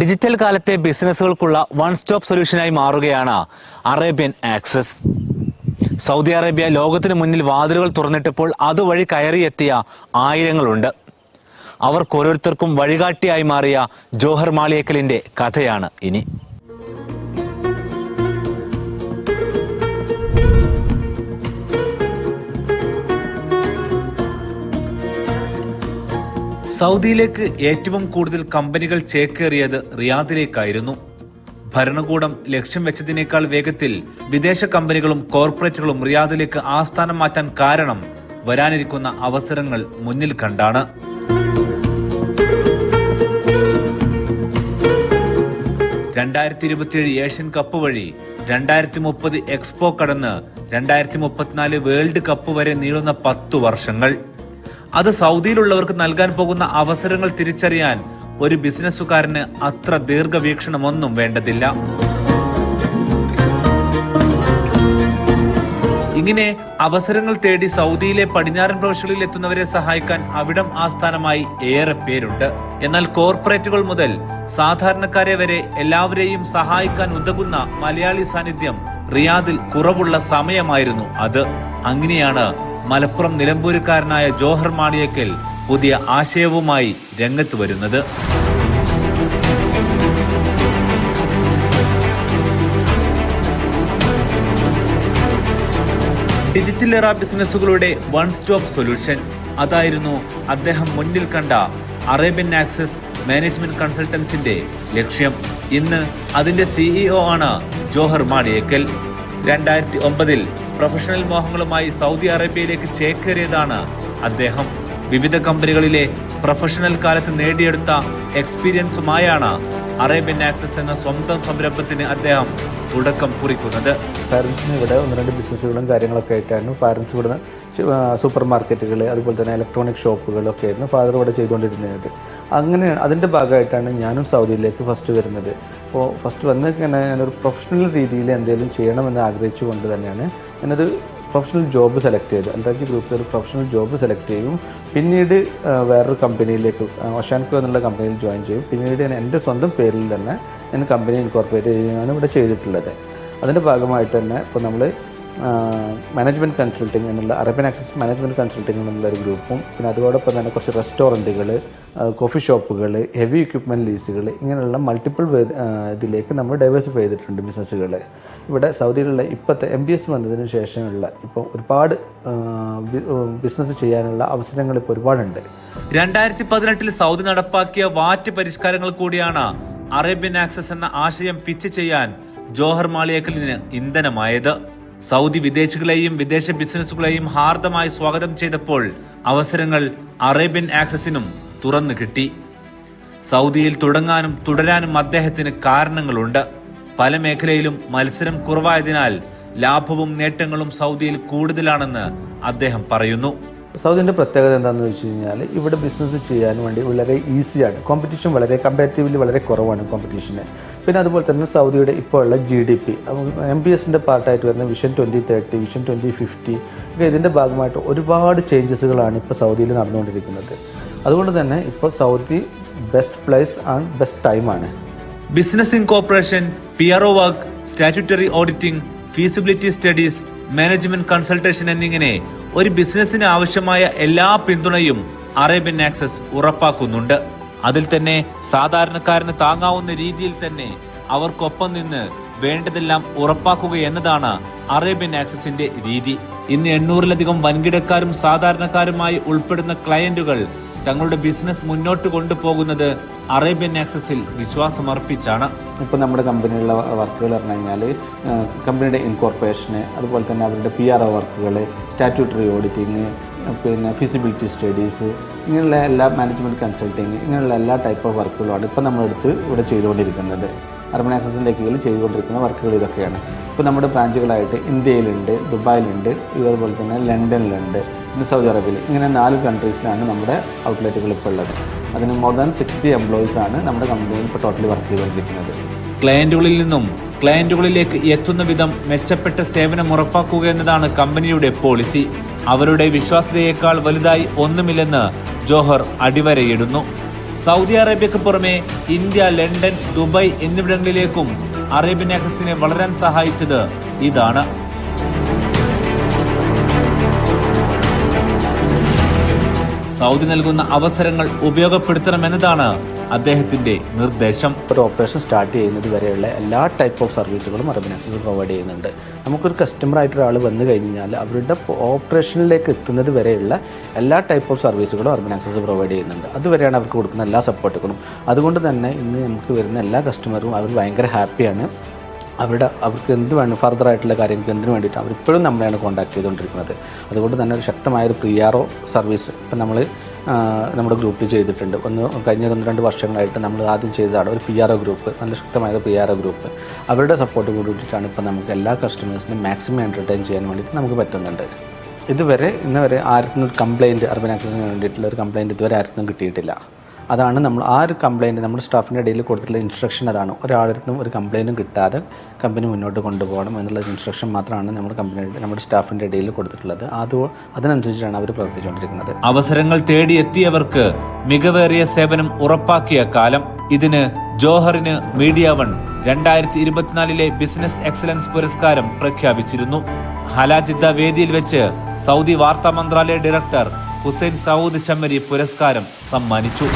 Digital കാലത്തെ ബിസിനസ്സുകൾക്കുള്ള one stop സൊല്യൂഷനായി മാറുകയാണ് Arabian access. Saudi Arabia ലോകത്തിന് മുന്നിൽ വാതിലുകൾ തുറന്നിട്ടപ്പോൾ അതുവഴി കയറിയെത്തിയ ആയിരങ്ങളുണ്ട്. അവർക്കോരോരുത്തർക്കും വഴികാട്ടിയായി മാറിയ ജോഹർ മാളിയേക്കലിന്റെ കഥയാണ് ഇനി. സൗദിയിലേക്ക് ഏറ്റവും കൂടുതൽ കമ്പനികൾ ചേക്കേറിയത് റിയാദിലേക്കായിരുന്നു. ഭരണകൂടം ലക്ഷ്യം വെച്ചതിനേക്കാൾ വേഗത്തിൽ വിദേശ കമ്പനികളും കോർപ്പറേറ്റുകളും റിയാദിലേക്ക് ആസ്ഥാനം മാറ്റാൻ കാരണം വരാനിരിക്കുന്ന അവസരങ്ങൾ മുന്നിൽ കണ്ടാണ്. രണ്ടായിരത്തി ഇരുപത്തിയേഴ് ഏഷ്യൻ കപ്പ് വഴി രണ്ടായിരത്തി മുപ്പത് എക്സ്പോ കടന്ന് രണ്ടായിരത്തി മുപ്പത്തിനാല് വേൾഡ് കപ്പ് വരെ നീളുന്ന പത്തു വർഷങ്ങൾ. അത് സൗദിയിലുള്ളവർക്ക് നൽകാൻ പോകുന്ന അവസരങ്ങൾ തിരിച്ചറിയാൻ ഒരു ബിസിനസ്സുകാരന് അത്ര ദീർഘവീക്ഷണമൊന്നും വേണ്ടതില്ല. ഇങ്ങനെ അവസരങ്ങൾ തേടി സൗദിയിലെ പടിഞ്ഞാറൻ പ്രവിശ്യകളിൽ എത്തുന്നവരെ സഹായിക്കാൻ അവിടം ആസ്ഥാനമായി ഏറെ പേരുണ്ട്. എന്നാൽ കോർപ്പറേറ്റുകൾ മുതൽ സാധാരണക്കാരെ വരെ എല്ലാവരെയും സഹായിക്കാൻ ഉതകുന്ന മലയാളി സാന്നിധ്യം റിയാദിൽ കുറവുള്ള സമയമായിരുന്നു അത്. അങ്ങനെയാണ് മലപ്പുറം നിലമ്പൂരുകാരനായ ജോഹർ മാണിയക്കൽ പുതിയ ആശയവുമായി രംഗത്ത് വരുന്നത്. ഡിജിറ്റൽ എറ ബിസിനസ്സുകളുടെ വൺ സ്റ്റോപ്പ് സൊല്യൂഷൻ. അതായിരുന്നു അദ്ദേഹം മുന്നിൽ കണ്ട അറേബ്യൻ ആക്സസ് മാനേജ്മെന്റ് കൺസൾട്ടൻസിന്റെ ലക്ഷ്യം. ഇന്ന് അതിന്റെ സിഇഒ ആണ് ജോഹർ മാളിയേക്കൽ രണ്ടായിരത്തി ഒമ്പതിൽ പ്രൊഫഷണൽ മോഹങ്ങളുമായി സൗദി അറേബ്യയിലേക്ക് ചേക്കേറിയതാണ് അദ്ദേഹം. വിവിധ കമ്പനികളിലെ പ്രൊഫഷണൽ കാലത്ത് നേടിയെടുത്ത എക്സ്പീരിയൻസുമായാണ് അറേബ്യൻ ആക്സസ് എന്ന സ്വന്തം സംരംഭത്തിന് അദ്ദേഹം തുടക്കം കുറിക്കുന്നത്. പാരൻസിന് ഇവിടെ ഒന്ന് രണ്ട് ബിസിനസ്സുകളും കാര്യങ്ങളൊക്കെ ആയിട്ടായിരുന്നു. പാരൻസ് ഇവിടെ സൂപ്പർ മാർക്കറ്റുകൾ അതുപോലെ തന്നെ ഇലക്ട്രോണിക് ഷോപ്പുകളൊക്കെ ആയിരുന്നു ഫാദർ ഇവിടെ ചെയ്തുകൊണ്ടിരുന്നത്. അങ്ങനെ അതിന്റെ ഭാഗമായിട്ടാണ് ഞാനും സൗദിയിലേക്ക് ഫസ്റ്റ് വരുന്നത്. അപ്പോൾ ഫസ്റ്റ് വന്ന് ഇങ്ങനെ ഞാനൊരു പ്രൊഫഷണൽ രീതിയിൽ എന്തെങ്കിലും ചെയ്യണമെന്ന് ആഗ്രഹിച്ചുകൊണ്ട് തന്നെയാണ് ഞാനൊരു പ്രൊഫഷണൽ ജോബ് സെലക്ട് ചെയ്തു അന്താജി ഗ്രൂപ്പിൽ ഒരു പ്രൊഫഷണൽ ജോബ് സെലക്ട് ചെയ്യും. പിന്നീട് വേറൊരു കമ്പനിയിലേക്ക് ഒഷാൻകോ എന്നുള്ള കമ്പനിയിൽ ജോയിൻ ചെയ്യും. പിന്നീട് ഞാൻ എന്റെ സ്വന്തം പേരിൽ തന്നെ ഞാൻ കമ്പനി ഇൻകോർപ്പറേറ്റ് ചെയ്യുകയാണ് ഇവിടെ ചെയ്തിട്ടുള്ളത്. അതിന്റെ ഭാഗമായിട്ട് തന്നെ ഇപ്പോൾ നമ്മൾ മാനേജ്മെന്റ് കൺസൾട്ടിങ് എന്നുള്ള അറബൻ ആക്സസ് മാനേജ്മെന്റ് കൺസൾട്ടിങ് എന്നുള്ള ഒരു ഗ്രൂപ്പും പിന്നെ അതോടൊപ്പം തന്നെ കുറച്ച് റെസ്റ്റോറന്റുകൾ കോഫി ഷോപ്പുകൾ ഹെവി എക്യുപ്മെന്റ് ലീസുകൾ ഇങ്ങനെയുള്ള മൾട്ടിപ്പിൾ ഇതിലേക്ക് നമ്മൾ ഡൈവേഴ്സിഫൈ ചെയ്തിട്ടുണ്ട് ബിസിനസ്സുകൾ ഇവിടെ സൗദിയിലുള്ള ഇപ്പോഴത്തെ എം ബി എസ് വന്നതിന് ശേഷമുള്ള ഇപ്പോൾ ഒരുപാട് ബിസിനസ് ചെയ്യാനുള്ള അവസരങ്ങൾ ഇപ്പോൾ ഒരുപാടുണ്ട്. രണ്ടായിരത്തി പതിനെട്ടിൽ സൗദി നടപ്പാക്കിയ വാറ്റ് പരിഷ്കാരങ്ങൾ കൂടിയാണ് അറേബ്യൻ ആക്സസ് എന്ന ആശയം പിച്ച് ചെയ്യാൻ ജോഹർ മാളിയേക്കലിന് ഇന്ധനമായത്. സൗദി വിദേശികളെയും വിദേശ ബിസിനസ്സുകളെയും ഹാർദമായി സ്വാഗതം ചെയ്തപ്പോൾ അവസരങ്ങൾ അറേബ്യൻ ആക്സസിനും തുറന്നു കിട്ടി. സൗദിയിൽ തുടങ്ങാനും തുടരാനും അദ്ദേഹത്തിന് കാരണങ്ങളുണ്ട്. പല മേഖലയിലും മത്സരം കുറവായതിനാൽ ലാഭവും നേട്ടങ്ങളും സൗദിയിൽ കൂടുതലാണെന്ന് അദ്ദേഹം പറയുന്നു. സൗദിന്റെ പ്രത്യേകത എന്താണെന്ന് വെച്ച് കഴിഞ്ഞാൽ ഇവിടെ ബിസിനസ് ചെയ്യാൻ വേണ്ടി വളരെ ഈസിയാണ് കോമ്പറ്റീഷൻ വളരെ കമ്പാരിറ്റീവ്ലി വളരെ കുറവാണ് കോമ്പറ്റീഷന് പിന്നെ അതുപോലെ തന്നെ സൗദിയുടെ ഇപ്പോൾ ഉള്ള G D P M B എസിന്റെ പാർട്ടായിട്ട് വരുന്ന vision twenty thirty vision twenty fifty ഒക്കെ ഇതിന്റെ ഭാഗമായിട്ട് ഒരുപാട് ചേഞ്ചസുകളാണ് ഇപ്പോൾ സൗദിയിൽ നടന്നുകൊണ്ടിരിക്കുന്നത്. അതുകൊണ്ട് തന്നെ ഇപ്പോൾ Saudi best place and best ടൈമാണ് business incorporation P R O work statutory auditing feasibility studies management consultation എന്നിങ്ങനെ ഒരു ബിസിനസ്സിന് ആവശ്യമായ എല്ലാ പിന്തുണയും അറേബ്യൻ ആക്സസ് ഉറപ്പാക്കുന്നുണ്ട്. അതിൽ തന്നെ സാധാരണക്കാരന് താങ്ങാവുന്ന രീതിയിൽ തന്നെ അവർക്കൊപ്പം നിന്ന് വേണ്ടതെല്ലാം ഉറപ്പാക്കുക എന്നതാണ് അറേബ്യൻ ആക്സസിന്റെ രീതി. ഇന്ന് എണ്ണൂറിലധികം വൻകിടക്കാരും സാധാരണക്കാരുമായി ഉൾപ്പെടുന്ന ക്ലയന്റുകൾ തങ്ങളുടെ ബിസിനസ് മുന്നോട്ട് കൊണ്ടുപോകുന്നത് അറേബ്യൻ ആക്സസിൽ വിശ്വാസമർപ്പിച്ചാണ്. ഇപ്പോൾ നമ്മുടെ കമ്പനിയിലുള്ള വർക്കുകൾ പറഞ്ഞു കഴിഞ്ഞാൽ കമ്പനിയുടെ ഇൻകോർപ്പറേഷന് അതുപോലെ തന്നെ അവരുടെ പി ആർ ഒ വർക്കുകൾ സ്റ്റാറ്റ്യൂട്ടറി ഓഡിറ്റിങ് പിന്നെ ഫിസിബിലിറ്റി സ്റ്റഡീസ് ഇങ്ങനെയുള്ള എല്ലാ മാനേജ്മെന്റ് കൺസൾട്ടിങ് ഇങ്ങനെയുള്ള എല്ലാ ടൈപ്പ് ഓഫ് വർക്കുകളുമാണ് ഇപ്പോൾ നമ്മളെടുത്ത് ഇവിടെ ചെയ്തുകൊണ്ടിരിക്കുന്നത്. അർബൻ ആക്സസിന്റെ കീഴിൽ ചെയ്തുകൊണ്ടിരിക്കുന്ന വർക്കുകൾ ഇതൊക്കെയാണ്. ഇപ്പോൾ നമ്മുടെ ബ്രാഞ്ചുകളായിട്ട് ഇന്ത്യയിലുണ്ട് ദുബായിലുണ്ട് ഇതേപോലെ തന്നെ ലണ്ടനിലുണ്ട് പിന്നെ സൗദി അറേബ്യയിൽ ഇങ്ങനെ നാല് കൺട്രീസിലാണ് നമ്മുടെ ഔട്ട്ലെറ്റുകൾ ഇപ്പോൾ ഉള്ളത്. അതിന് മോർ ദാൻ സിക്സ്റ്റി എംപ്ലോയീസ് ആണ് നമ്മുടെ കമ്പനിയിൽ ഇപ്പോൾ ടോട്ടലി വർക്ക് ചെയ്തുകൊണ്ടിരിക്കുന്നത്. ക്ലയന്റുകളിൽ നിന്നും ക്ലയന്റുകളിലേക്ക് എത്തുന്ന വിധം മെച്ചപ്പെട്ട സേവനം ഉറപ്പാക്കുക എന്നതാണ് കമ്പനിയുടെ പോളിസി അവരുടെ വിശ്വാസ്യതയേക്കാൾ വലുതായി ഒന്നുമില്ലെന്ന് ജോഹർ അടിവരയിടുന്നു. സൗദി അറേബ്യക്ക് പുറമെ ഇന്ത്യ ലണ്ടൻ ദുബായ് എന്നിവിടങ്ങളിലേക്കും അറേബ്യൻ എക്സിനെ വളരാൻ സഹായിച്ചത് ഇതാണ്. സൗദി നൽകുന്ന അവസരങ്ങൾ ഉപയോഗപ്പെടുത്തണമെന്നതാണ് അദ്ദേഹത്തിന്റെ നിർദ്ദേശം. ഒരു ഓപ്പറേഷൻ സ്റ്റാർട്ട് ചെയ്യുന്നത് വരെയുള്ള എല്ലാ ടൈപ്പ് ഓഫ് സർവീസുകളും അറബിൻ പ്രൊവൈഡ് ചെയ്യുന്നുണ്ട്. നമുക്കൊരു കസ്റ്റമർ ആയിട്ട് ഒരാൾ വന്നു കഴിഞ്ഞാൽ അവരുടെ ഓപ്പറേഷനിലേക്ക് എത്തുന്നത് വരെയുള്ള എല്ലാ ടൈപ്പ് ഓഫ് സർവീസുകളും അർബൻ ആക്സസ് പ്രൊവൈഡ് ചെയ്യുന്നുണ്ട്. അതുവരെയാണ് അവർക്ക് കൊടുക്കുന്ന എല്ലാ സപ്പോർട്ടുകളും അതുകൊണ്ട് തന്നെ ഇന്ന് നമുക്ക് വരുന്ന എല്ലാ കസ്റ്റമറും അവർ ഭയങ്കര ഹാപ്പിയാണ് അവരുടെ അവർക്ക് എന്ത് വേണം ഫർദർ ആയിട്ടുള്ള കാര്യങ്ങൾക്ക് എന്തിനു വേണ്ടിയിട്ട് അവരിപ്പോഴും നമ്മളെയാണ് കോൺടാക്ട് ചെയ്തുകൊണ്ടിരിക്കുന്നത്. അതുകൊണ്ട് തന്നെ ഒരു ശക്തമായ ഒരു പ്രിയാറോ സർവീസ് ഇപ്പം നമ്മൾ നമ്മുടെ ഗ്രൂപ്പിൽ ചെയ്തിട്ടുണ്ട്. ഒന്ന് കഴിഞ്ഞ ഒന്ന് രണ്ട് വർഷങ്ങളായിട്ട് നമ്മൾ ആദ്യം ചെയ്തതാണ് ഒരു പി ആർ ഒ ഗ്രൂപ്പ് നല്ല ശക്തമായ പി ആർ ഒ ഗ്രൂപ്പ് അവരുടെ സപ്പോർട്ട് കൂടിയിട്ടാണ് ഇപ്പോൾ നമുക്ക് എല്ലാ കസ്റ്റമേഴ്സിനും മാക്സിമം എന്റർടൈൻ ചെയ്യാൻ വേണ്ടിയിട്ട് നമുക്ക് പറ്റുന്നുണ്ട്. ഇതുവരെ ഇന്നുവരെ ആർക്കും ഒരു കംപ്ലയിന്റ് അർബൻ ആക്സസിന് വേണ്ടിയിട്ടുള്ള ഒരു കംപ്ലയിന്റ് ഇതുവരെ ആർക്കും കിട്ടിയിട്ടില്ല. അതാണ് നമ്മൾ ആ ഒരു കംപ്ലയിന്റ് നമ്മുടെ സ്റ്റാഫിന്റെ ഇടയിൽ കൊടുത്തിട്ടുള്ള ഇൻസ്ട്രക്ഷൻ അതാണ്. ഒരാളടുത്തും ഒരു കംപ്ലയിന്റും കിട്ടാതെ കമ്പനി മുന്നോട്ട് കൊണ്ടുപോകണം എന്നുള്ള ഇൻസ്ട്രക്ഷൻ മാത്രമാണ് നമ്മൾ കമ്പനി നമ്മുടെ സ്റ്റാഫിന്റെ ഇടയിൽ കൊടുത്തിട്ടുള്ളത്. അത് അതിനനുസരിച്ചാണ് അവർ പ്രവർത്തിച്ചുകൊണ്ടിരിക്കുന്നത്. അവസരങ്ങൾ തേടിയെത്തിയവർക്ക് മികവേറിയ സേവനം ഉറപ്പാക്കിയ കാലം. ഇതിന് ജോഹറിന് മീഡിയ വൺ രണ്ടായിരത്തി ഇരുപത്തിനാലിലെ ബിസിനസ് എക്സലൻസ് പുരസ്കാരം പ്രഖ്യാപിച്ചിരുന്നു. ഹലാജിദ്ദ വേദിയിൽ വെച്ച് സൗദി വാർത്താ മന്ത്രാലയ ഡയറക്ടർ ഹുസൈൻ സൗദ് ചമ്മരി പുരസ്കാരം സമ്മാനിച്ചു.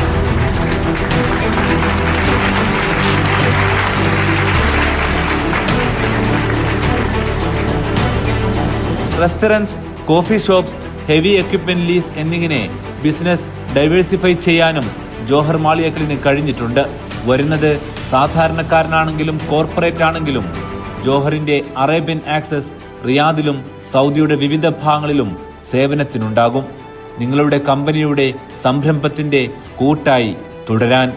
Restaurants coffee shops heavy equipment lease എന്നിങ്ങനെ ബിസിനസ് ഡൈവേഴ്സിഫൈ ചെയ്യാനും ജോഹർ മാളിയക്കലിന് കഴിഞ്ഞിട്ടുണ്ട്. വരുന്നത് സാധാരണക്കാരനാണെങ്കിലും കോർപ്പറേറ്റ് ആണെങ്കിലും ജോഹറിന്റെ അറേബ്യൻ ആക്സസ് റിയാദിലും സൗദിയുടെ വിവിധ ഭാഗങ്ങളിലും സേവനത്തിനുണ്ടാകും. നിങ്ങളുടെ കമ്പനിയുടെ സംരംഭത്തിന്റെ കൂട്ടായി തുടരാൻ